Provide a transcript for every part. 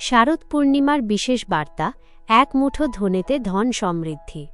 শারদ পূর্ণিমার বিশেষ বার্তা, এক মুঠো ধনেতে ধন সমৃদ্ধি।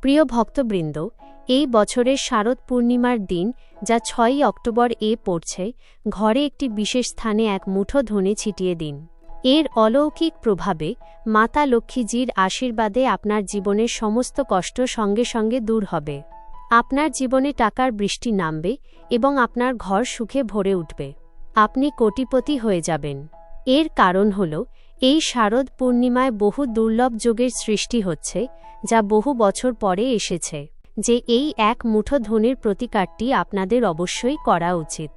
প্রিয় ভক্তবৃন্দ, এই বছরের শারদ পূর্ণিমার দিন, যা ছয়ই অক্টোবর এ পড়ছে, ঘরে একটি বিশেষ স্থানে এক মুঠো ধনে ছিটিয়ে দিন। এর অলৌকিক প্রভাবে মাতা লক্ষ্মীজির আশীর্বাদে আপনার জীবনের সমস্ত কষ্ট সঙ্গে সঙ্গে দূর হবে। আপনার জীবনে টাকার বৃষ্টি নামবে এবং আপনার ঘর সুখে ভরে উঠবে। আপনি কোটিপতি হয়ে যাবেন। এর কারণ হল, এই শারদ পূর্ণিমায় বহু দুর্লভ যোগের সৃষ্টি হচ্ছে, যা বহু বছর পরে এসেছে, যে এই এক মুঠো ধনের প্রতিকারটি আপনাদের অবশ্যই করা উচিত।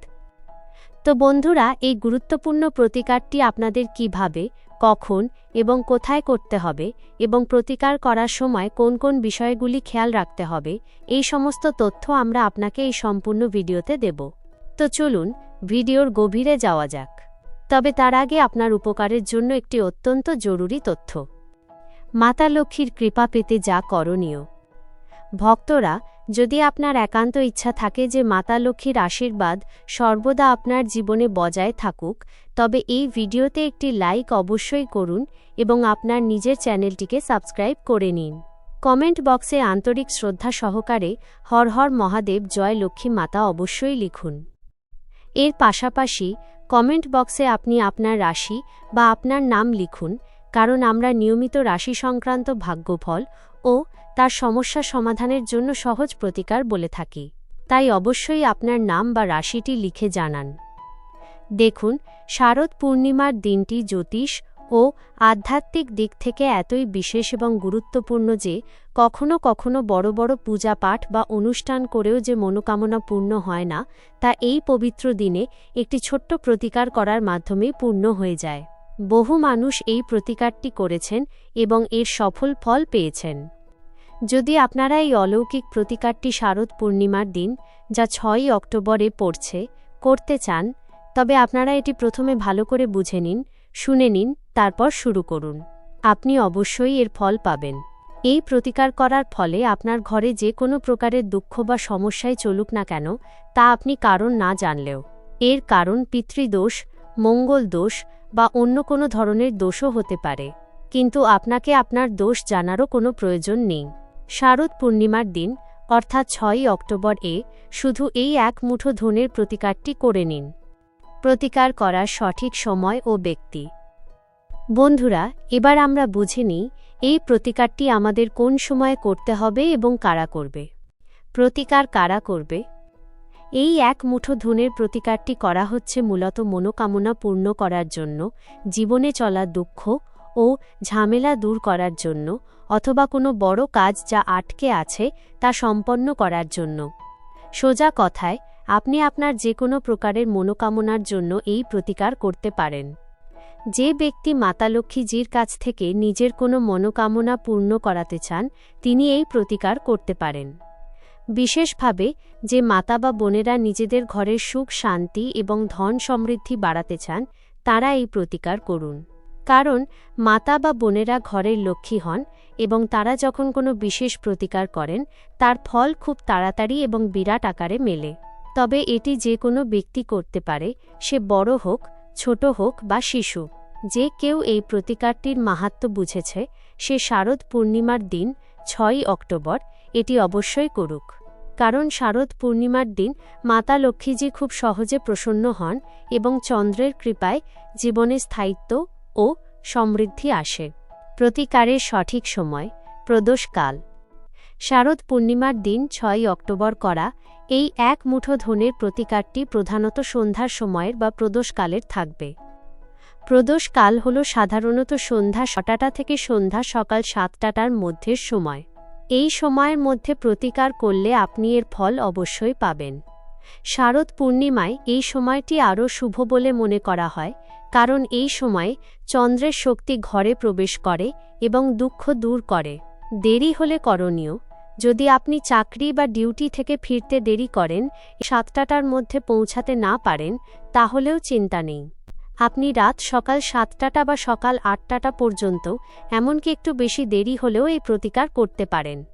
তো বন্ধুরা, এই গুরুত্বপূর্ণ প্রতিকারটি আপনাদের কীভাবে, কখন এবং কোথায় করতে হবে এবং প্রতিকার করার সময় কোন কোন বিষয়গুলি খেয়াল রাখতে হবে, এই সমস্ত তথ্য আমরা আপনাকে এই সম্পূর্ণ ভিডিওতে দেব। তো চলুন, ভিডিওর গভীরে যাওয়া যাক। তবে তার আগে আপনার উপকারের জন্য একটি অত্যন্ত জরুরি তথ্য। মাতা লক্ষ্মীর কৃপা পেতে যা করণীয়। ভক্তরা, যদি আপনার একান্ত ইচ্ছা থাকে যে মাতা লক্ষ্মীর আশীর্বাদ সর্বদা আপনার জীবনে বজায় থাকুক, তবে এই ভিডিওতে একটি লাইক অবশ্যই করুন এবং আপনার নিজের চ্যানেলটিকে সাবস্ক্রাইব করে নিন। কমেন্ট বক্সে আন্তরিক শ্রদ্ধা সহকারে হর হর মহাদেব জয় লক্ষ্মী মাতা অবশ্যই লিখুন। এর পাশাপাশি কমেন্ট বক্সে আপনি আপনার রাশি বা আপনার নাম লিখুন, কারণ আমরা নিয়মিত রাশি সংক্রান্ত ভাগ্যফল ও তার সমস্যা সমাধানের জন্য সহজ প্রতিকার বলে থাকি। তাই অবশ্যই আপনার নাম বা রাশিটি লিখে জানান। দেখুন, শারদ পূর্ণিমার দিনটি জ্যোতিষ ও আধ্যাত্মিক দিক থেকে এতই বিশেষ এবং গুরুত্বপূর্ণ যে কখনো কখনো বড় বড় পূজা পাঠ বা অনুষ্ঠান করেও যে মনোকামনা পূর্ণ হয় না, তা এই পবিত্র দিনে একটি ছোট্ট প্রতিকার করার মাধ্যমে পূর্ণ হয়ে যায়। বহু মানুষ এই প্রতিকারটি করেছেন এবং এর সফল ফল পেয়েছেন। যদি আপনারা এই অলৌকিক প্রতিকারটি শারদ পূর্ণিমার দিন, যা ছয়ই অক্টোবরে পড়ছে, করতে চান, তবে আপনারা এটি প্রথমে ভালো করে বুঝে নিন, শুনে নিন তারপর শুরু করুন। আপনি অবশ্যই এর ফল পাবেন। এই প্রতিকার করার ফলে আপনার ঘরে যে কোনো প্রকারের দুঃখ বা সমস্যায় চলুক না কেন, তা আপনি কারণ না জানলেও। এর কারণ পিতৃদোষ, মঙ্গল দোষ বা অন্য কোনো ধরনের দোষও হতে পারে। কিন্তু আপনাকে আপনার দোষ জানারও কোনো প্রয়োজন নেই। শারদ পূর্ণিমার দিন, অর্থাৎ ছয়ই অক্টোবর এ, শুধু এই এক মুঠো ধনের প্রতিকারটি করে নিন। প্রতিকার করার সঠিক সময় ও ব্যক্তি। বন্ধুরা, এবার আমরা বুঝে নিই এই প্রতিকারটি আমাদের কোন সময়ে করতে হবে এবং কারা করবে। প্রতিকার কারা করবে? এই এক মুঠো ধনের প্রতিকারটি করা হচ্ছে মূলত মনোকামনা পূর্ণ করার জন্য, জীবনে চলা দুঃখ ও ঝামেলা দূর করার জন্য, অথবা কোনো বড় কাজ যা আটকে আছে তা সম্পন্ন করার জন্য। সোজা কথায়, আপনি আপনার যে কোনো প্রকারের মনোকামনার জন্য এই প্রতিকার করতে পারেন। যে ব্যক্তি মাতা লক্ষ্মীজির কাছ থেকে নিজের কোনো মনোকামনা পূর্ণ করাতে চান, তিনি এই প্রতিকার করতে পারেন। বিশেষভাবে, যে মাতা বা বোনেরা নিজেদের ঘরের সুখ, শান্তি এবং ধন সমৃদ্ধি বাড়াতে চান, তারা এই প্রতিকার করুন। কারণ, মাতা বা বোনেরা ঘরের লক্ষ্মী হন এবং তারা যখন কোনো বিশেষ প্রতিকার করেন, তার ফল খুব তাড়াতাড়ি এবং বিরাট আকারে মেলে। তবে এটি যে কোনো ব্যক্তি করতে পারে, সে বড় হোক ছোট হোক বা শিশু, যে কেউ এই প্রতিকারটির মাহাত্ম বুঝেছে, সে শারদ পূর্ণিমার দিন, ছয়ই অক্টোবর, এটি অবশ্যই করুক। কারণ শারদ পূর্ণিমার দিন মাতা লক্ষ্মীজি খুব সহজে প্রসন্ন হন এবং চন্দ্রের কৃপায় জীবনে স্থায়িত্ব ও সমৃদ্ধি আসে। প্রতিকারের সঠিক সময় প্রদোষকাল শারদ পূর্ণিমার দিন, ছয়ই অক্টোবর করা এই এক মুঠো ধনের প্রতিকারটি প্রধানত সন্ধ্যার সময়ের বা প্রদোষকালের থাকবে। প্রদোষকাল হল সাধারণত সন্ধ্যা ছটাটা থেকে সন্ধ্যা সকাল সাতটাটার মধ্যে সময়। এই সময়ের মধ্যে প্রতিকার করলে আপনি এর ফল অবশ্যই পাবেন। শারদ পূর্ণিমায় এই সময়টি আরও শুভ বলে মনে করা হয়, কারণ এই সময়ে চন্দ্রের শক্তি ঘরে প্রবেশ করে এবং দুঃখ দূর করে। দেরি হলে করণীয় যদি আপনি চাকরি বা ডিউটি থেকে ফিরতে দেরি করেন সাতটাটার মধ্যে পৌঁছাতে না পারেন, তাহলেও চিন্তা নেই। আপনি রাত সকাল সাতটাটা বা সকাল আটটাটা পর্যন্ত, এমনকি একটু বেশি দেরি হলেও এই প্রতিকার করতে পারেন।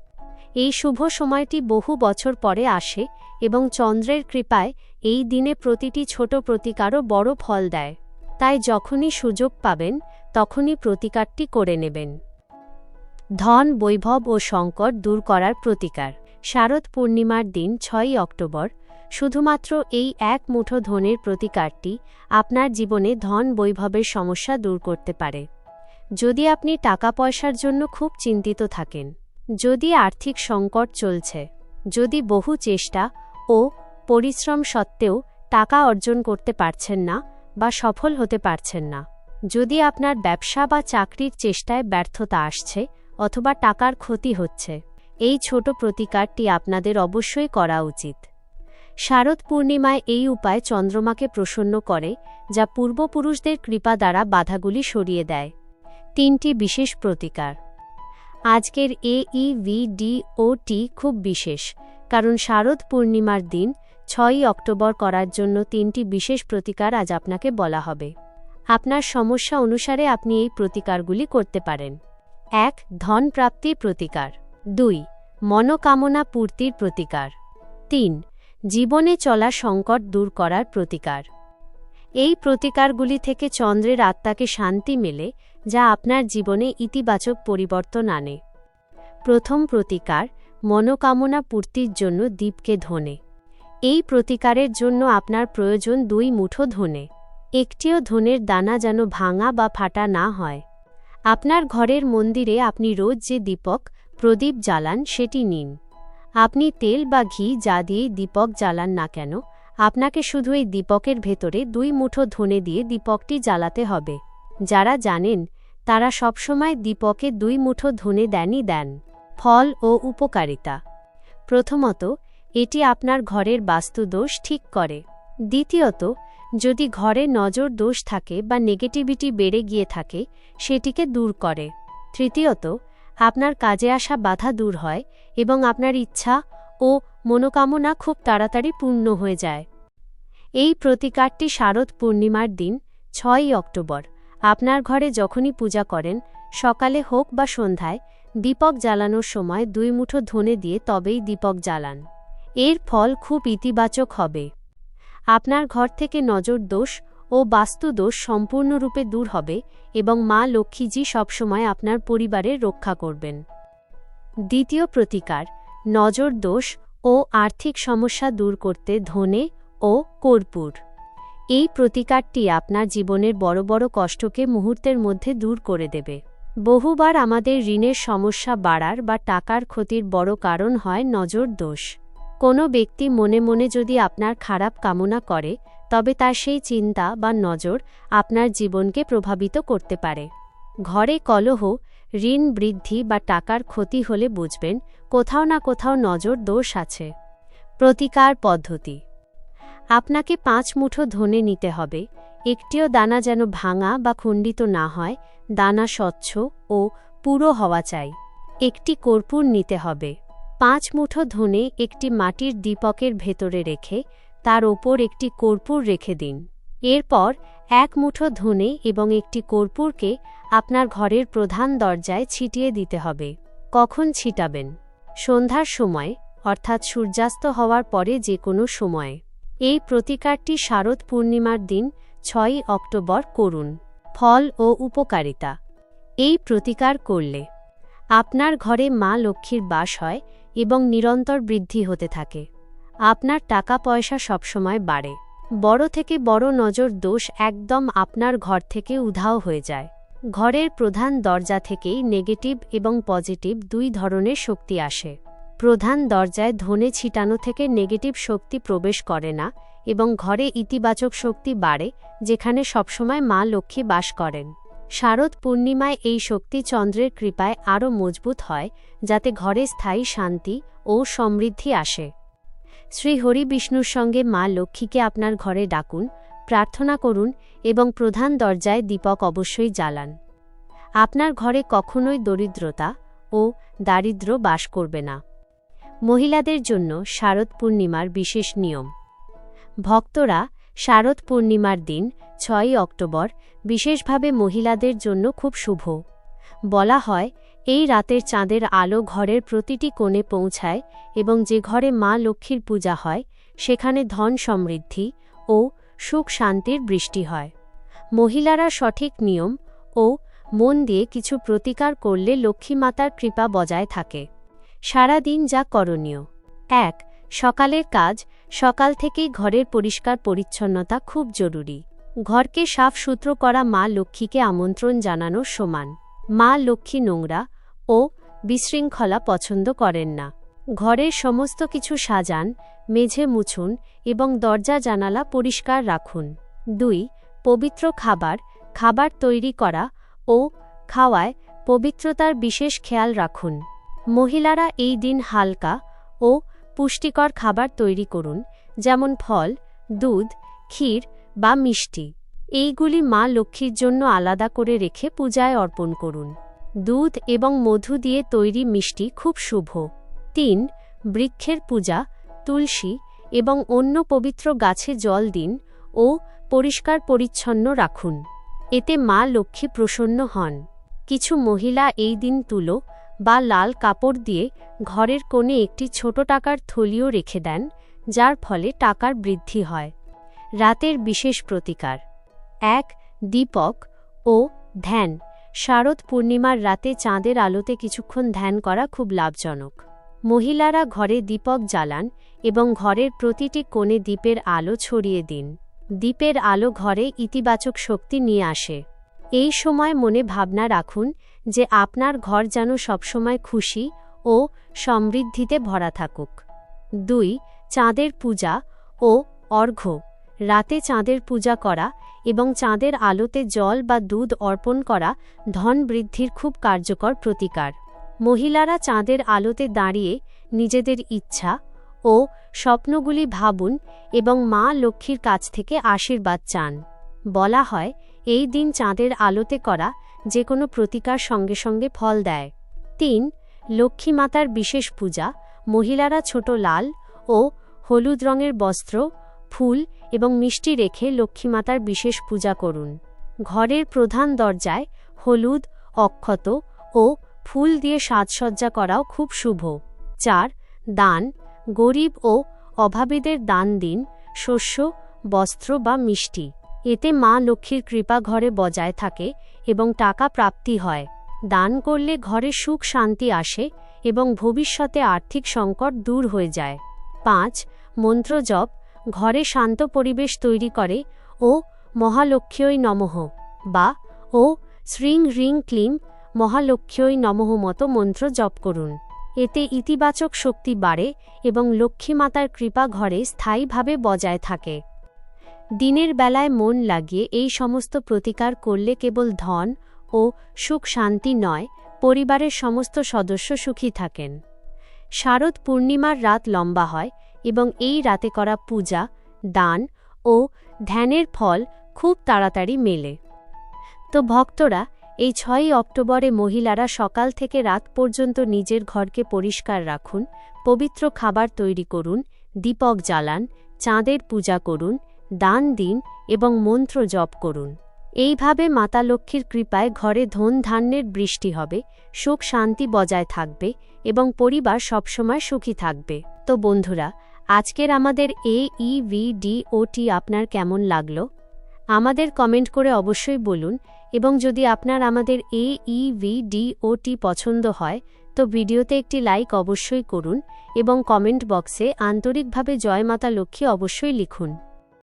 এই শুভ সময়টি বহু বছর পরে আসে এবং চন্দ্রের কৃপায় এই দিনে প্রতিটি ছোট প্রতিকারও বড় ফল দেয়। তাই যখনই সুযোগ পাবেন, তখনই প্রতিকারটি করে নেবেন। ধন, বৈভব ও সংকট দূর করার প্রতিকার। শারদ পূর্ণিমার দিন ছয়ই অক্টোবর। শুধুমাত্র এই এক মুঠো ধনের প্রতিকারটি আপনার জীবনে ধন, বৈভবের সমস্যা দূর করতে পারে। যদি আপনি টাকা পয়সার জন্য খুব চিন্তিত থাকেন, যদি আর্থিক সংকট চলছে, যদি বহু চেষ্টা ও পরিশ্রম সত্ত্বেও টাকা অর্জন করতে পারছেন না বা সফল হতে পারছেন না, যদি আপনার ব্যবসা বা চাকরির চেষ্টায় ব্যর্থতা আসছে অথবা টাকার ক্ষতি হচ্ছে। এই ছোট প্রতিকারটি আপনাদের অবশ্যই করা উচিত। শারদ পূর্ণিমায় এই উপায় চন্দ্রমাকে প্রসন্ন করে, যা পূর্বপুরুষদের কৃপা দ্বারা বাধাগুলি সরিয়ে দেয়। তিনটি বিশেষ প্রতিকার। আজকের এ ই ভি ডি ও টি খুব বিশেষ, কারণ শারদ পূর্ণিমার দিন ছয়ই অক্টোবর করার জন্য তিনটি বিশেষ প্রতিকার আজ আপনাকে বলা হবে। আপনার সমস্যা অনুসারে আপনি এই প্রতিকারগুলি করতে পারেন। এক ধন প্রাপ্তির প্রতিকার। দুই, মনোকামনা পূর্তির প্রতিকার। তিন, জীবনে চলা সংকট দূর করার প্রতিকার। এই প্রতিকারগুলি থেকে চন্দ্রের আত্মাকে শান্তি মেলে, যা আপনার জীবনে ইতিবাচক পরিবর্তন আনে। প্রথম প্রতিকার, মনোকামনা পূর্তির জন্য দ্বীপকে ধনে। এই প্রতিকারের জন্য আপনার প্রয়োজন দুই মুঠো ধনে। একটিও ধনের দানা যেন ভাঙা বা ফাটা না হয়। আপনার ঘরের মন্দিরে আপনি রোজ যে দীপক, প্রদীপ জ্বালান সেটি নিন। আপনি তেল বা ঘি যা দিয়েই দীপক জ্বালান না কেন, আপনাকে শুধু এই দীপকের ভেতরে দুই মুঠো ধনে দিয়ে দীপকটি জ্বালাতে হবে। যারা জানেন, তারা সবসময় দীপকে দুই মুঠো ধনে দেনই দেন। ফল ও উপকারিতা। প্রথমত, এটি আপনার ঘরের বাস্তুদোষ ঠিক করে। দ্বিতীয়ত যদি ঘরে নজর দোষ থাকে বা নেগেটিভিটি বেড়ে গিয়ে থাকে, সেটিকে দূর করে। তৃতীয়ত, আপনার কাজে আসা বাধা দূর হয় এবং আপনার ইচ্ছা ও মনোকামনা খুব তাড়াতাড়ি পূর্ণ হয়ে যায়। এই প্রতিকারটি শারদ পূর্ণিমার দিন, ছয়ই অক্টোবর। আপনার ঘরে যখনই পূজা করেন, সকালে হোক বা সন্ধ্যায়, দীপক জ্বালানোর সময় দুই মুঠো ধনে দিয়ে তবেই দীপক জ্বালান। এর ফল খুব ইতিবাচক হবে। আপনার ঘর থেকে নজর দোষ ও বাস্তু দোষ সম্পূর্ণরূপে দূর হবে এবং মা লক্ষ্মীজি সবসময় আপনার পরিবারের রক্ষা করবেন। দ্বিতীয় প্রতিকার, নজর দোষ ও আর্থিক সমস্যা দূর করতে ধনে ও কর্পূর। এই প্রতিকারটি আপনার জীবনের বড় বড় কষ্টকে মুহূর্তের মধ্যে দূর করে দেবে। বহুবার আমাদের ঋণের সমস্যা বাড়ার বা টাকার ক্ষতির বড় কারণ হয় নজর দোষ। কোনো ব্যক্তি মনে মনে যদি আপনার খারাপ কামনা করে, তবে তার সেই চিন্তা বা নজর আপনার জীবনকে প্রভাবিত করতে পারে। ঘরে কলহ, ঋণ বৃদ্ধি বা টাকার ক্ষতি হলে বুঝবেন কোথাও না কোথাও নজর দোষ আছে। প্রতিকার পদ্ধতি। আপনাকে পাঁচ মুঠো ধনে নিতে হবে, একটিও দানা যেন ভাঙা বা খণ্ডিত না হয়, দানা স্বচ্ছ ও পুরো হওয়া চাই। একটি কর্পূর নিতে হবে। পাঁচ মুঠো ধনে একটি মাটির দীপকের ভেতরে রেখে তার ওপর একটি কর্পূর রেখে দিন। এরপর এক মুঠো ধনে এবং একটি কর্পূরকে আপনার ঘরের প্রধান দরজায় ছিটিয়ে দিতে হবে। কখন ছিটাবেন? সন্ধ্যার সময়, অর্থাৎ সূর্যাস্ত হওয়ার পরে যে কোনো সময়ে। এই প্রতিকারটি শারদ পূর্ণিমার দিন, ছয়ই অক্টোবর, করুন। ফল ও উপকারিতা। এই প্রতিকার করলে আপনার ঘরে মা লক্ষ্মীর বাস হয় এবং নিরন্তর বৃদ্ধি হতে থাকে। আপনার টাকা পয়সা সবসময় বাড়ে। বড় থেকে বড় নজর দোষ একদম আপনার ঘর থেকে উধাও হয়ে যায়। ঘরের প্রধান দরজা থেকেই নেগেটিভ এবং পজিটিভ দুই ধরনের শক্তি আসে। প্রধান দরজায় ধনে ছিটানো থেকে নেগেটিভ শক্তি প্রবেশ করে না এবং ঘরে ইতিবাচক শক্তি বাড়ে, যেখানে সবসময় মা লক্ষ্মী বাস করেন। শারদ পূর্ণিমায় এই শক্তি চন্দ্রের কৃপায় আরও মজবুত হয়, যাতে ঘরে স্থায়ী শান্তি ও সমৃদ্ধি আসে। শ্রী হরি বিষ্ণুর সঙ্গে মা লক্ষ্মীকে আপনার ঘরে ডাকুন, প্রার্থনা করুন এবং প্রধান দরজায় দীপক অবশ্যই জ্বালান। আপনার ঘরে কখনোই দরিদ্রতা ও দারিদ্র বাস করবে না। মহিলাদের জন্য শারদ পূর্ণিমার বিশেষ নিয়ম। ভক্তরা শারদ পূর্ণিমার দিন ছয়ই অক্টোবর, বিশেষভাবে মহিলাদের জন্য খুব শুভ। বলা হয়, এই রাতের চাঁদের আলো ঘরের প্রতিটি কোণে পৌঁছায় এবং যে ঘরে মা লক্ষ্মীর পূজা হয়, সেখানে ধন সমৃদ্ধি ও সুখ শান্তির বৃষ্টি হয়। মহিলারা সঠিক নিয়ম ও মন দিয়ে কিছু প্রতিকার করলে লক্ষ্মীমাতার কৃপা বজায় থাকে। সারা দিন যা করণীয়। এক, সকালের কাজ। সকাল থেকেই ঘরের পরিষ্কার পরিচ্ছন্নতা খুব জরুরি। ঘরকে সাফ সূত্র করা মা লক্ষ্মীকে আমন্ত্রণ জানানোর সমান। মা লক্ষ্মী নোংরা ও বিশৃঙ্খলা পছন্দ করেন না। ঘরের সমস্ত কিছু সাজান, মেঝে মুছুন এবং দরজা জানালা পরিষ্কার রাখুন। দুই, পবিত্র খাবার খাবার তৈরি করা ও খাওয়ায় পবিত্রতার বিশেষ খেয়াল রাখুন। মহিলারা এই দিন হালকা ও পুষ্টিকর খাবার তৈরি করুন, যেমন ফল, দুধ, ক্ষীর বা মিষ্টি। এইগুলি মা লক্ষ্মীর জন্য আলাদা করে রেখে পূজায় অর্পণ করুন। দুধ এবং মধু দিয়ে তৈরি মিষ্টি খুব শুভ। তিন, বৃক্ষের পূজা, তুলসী এবং অন্য পবিত্র গাছে জল দিন ও পরিষ্কার পরিচ্ছন্ন রাখুন। এতে মা লক্ষ্মী প্রসন্ন হন। কিছু মহিলা এই দিন তুলো বা লাল কাপড় দিয়ে ঘরের কোণে একটি ছোট টাকার থলিও রেখে দেন, যার ফলে টাকার বৃদ্ধি হয়। রাতের বিশেষ প্রতিকার। এক, দীপক ও ধ্যান। শারদ পূর্ণিমার রাতে চাঁদের আলোতে কিছুক্ষণ ধ্যান করা খুব লাভজনক। মহিলারা ঘরে দীপক জ্বালান এবং ঘরের প্রতিটি কোণে দ্বীপের আলো ছড়িয়ে দিন। দ্বীপের আলো ঘরে ইতিবাচক শক্তি নিয়ে আসে। এই সময় মনে ভাবনা রাখুন যে আপনার ঘর যেন সবসময় খুশি ও সমৃদ্ধিতে ভরা থাকুক। দুই, চাঁদের পূজা ও অর্ঘ্য। রাতে চাঁদের পূজা করা এবং চাঁদের আলোতে জল বা দুধ অর্পণ করা ধন বৃদ্ধির খুব কার্যকর প্রতিকার। মহিলারা চাঁদের আলোতে দাঁড়িয়ে নিজেদের ইচ্ছা ও স্বপ্নগুলি ভাবুন এবং মা লক্ষ্মীর কাছ থেকে আশীর্বাদ চান। বলা হয়, এই দিন চাঁদের আলোতে করা যে কোনো প্রতিকার সঙ্গে সঙ্গে ফল দেয়। তিন, লক্ষ্মী মাতার বিশেষ পূজা। মহিলারা ছোট লাল ও হলুদ রঙের বস্ত্র, ফুল এবং মিষ্টি রেখে লক্ষ্মীমাতার বিশেষ পূজা করুন। ঘরের প্রধান দরজায় হলুদ, অক্ষত ও ফুল দিয়ে সাজসজ্জা করাও খুব শুভ। চার, দান। গরিব ও অভাবীদের দান দিন, শস্য, বস্ত্র বা মিষ্টি। এতে মা লক্ষ্মীর কৃপা ঘরে বজায় থাকে এবং টাকা প্রাপ্তি হয়। দান করলে ঘরে সুখ শান্তি আসে এবং ভবিষ্যতে আর্থিক সংকট দূর হয়ে যায়। পাঁচ মন্ত্র জপ ঘরে শান্ত পরিবেশ তৈরি করে, ও মহালক্ষ্মী নমঃ, বা ও শ্রিং রিং ক্লিং মহালক্ষ্মী নমঃ মতো মন্ত্র জপ করুন। এতে ইতিবাচক শক্তি বাড়ে এবং লক্ষ্মীমাতার কৃপা ঘরে স্থায়ীভাবে বজায় থাকে। দিনের বেলায় মন লাগিয়ে এই সমস্ত প্রতিকার করলে কেবল ধন ও সুখ শান্তি নয়, পরিবারের সমস্ত সদস্য সুখী থাকেন। শারদ পূর্ণিমার রাত লম্বা হয় এবং এই রাতে করা পূজা, দান ও ধ্যানের ফল খুব তাড়াতাড়ি মেলে। তো ভক্তরা, এই ছয়ই অক্টোবরে মহিলারা সকাল থেকে রাত পর্যন্ত নিজের ঘরকে পরিষ্কার রাখুন, পবিত্র খাবার তৈরি করুন, দীপক জ্বালান, চাঁদের পূজা করুন, দান দিন এবং মন্ত্র জপ করুন। এইভাবে মাতা লক্ষ্মীর কৃপায় ঘরে ধন ধান্যের বৃষ্টি হবে, সুখ শান্তি বজায় থাকবে এবং পরিবার সবসময় সুখী থাকবে। তো বন্ধুরা আজকের আমাদের এ ই ভি ডি ওটি আপনার কেমন লাগল? আমাদের কমেন্ট করে অবশ্যই বলুন, এবং যদি আপনার আমাদের এ ই ভি ডি ওটি পছন্দ হয়, তো ভিডিওতে একটি লাইক অবশ্যই করুন, এবং কমেন্ট বক্সে আন্তরিকভাবে জয় মাতা লক্ষ্মী অবশ্যই লিখুন।